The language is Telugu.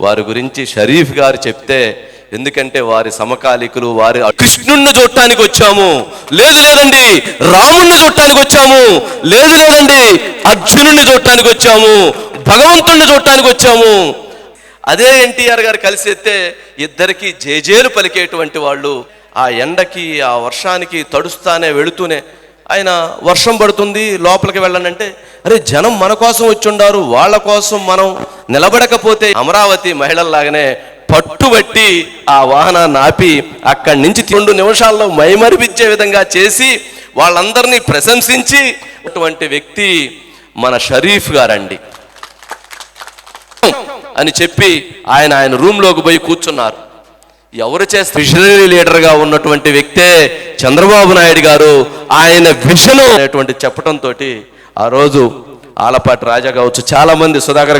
వారి గురించి షరీఫ్ గారు చెప్తే ఎందుకంటే వారి సమకాలికులు వారి కృష్ణుణ్ణి చూడటానికి వచ్చాము. లేదు లేదండి రాముణ్ణి చూడటానికి వచ్చాము. లేదు లేదండి అర్జునుణ్ణి చూడటానికి వచ్చాము. భగవంతుణ్ణి చూడటానికి వచ్చాము. అదే ఎన్టీఆర్ గారు కలిసి ఎత్తే ఇద్దరికి జేజేలు పలికేటువంటి వాళ్ళు ఆ ఎండకి ఆ వర్షానికి తడుస్తానే వెళుతూనే ఆయన వర్షం పడుతుంది లోపలికి వెళ్ళనంటే అరే జనం మన కోసం వచ్చుండారు వాళ్ళ కోసం మనం నిలబడకపోతే అమరావతి మహిళల్లాగానే పట్టుబట్టి ఆ వాహనాన్ని ఆపి అక్కడి నుంచి రెండు నిమిషాల్లో మైమరిపించే విధంగా చేసి వాళ్ళందరినీ ప్రశంసించి అటువంటి వ్యక్తి మన షరీఫ్ గారండి. అని చెప్పి ఆయన ఆయన రూమ్లోకి పోయి కూర్చున్నారు. ఎవరు చేస్తే విజనరీ లీడర్గా ఉన్నటువంటి వ్యక్తే చంద్రబాబు నాయుడు గారు ఆయన విజన్ అనేటువంటి చెప్పడంతో ఆ రోజు ఆలపాటి రాజా కావచ్చు చాలా మంది సుధాకర్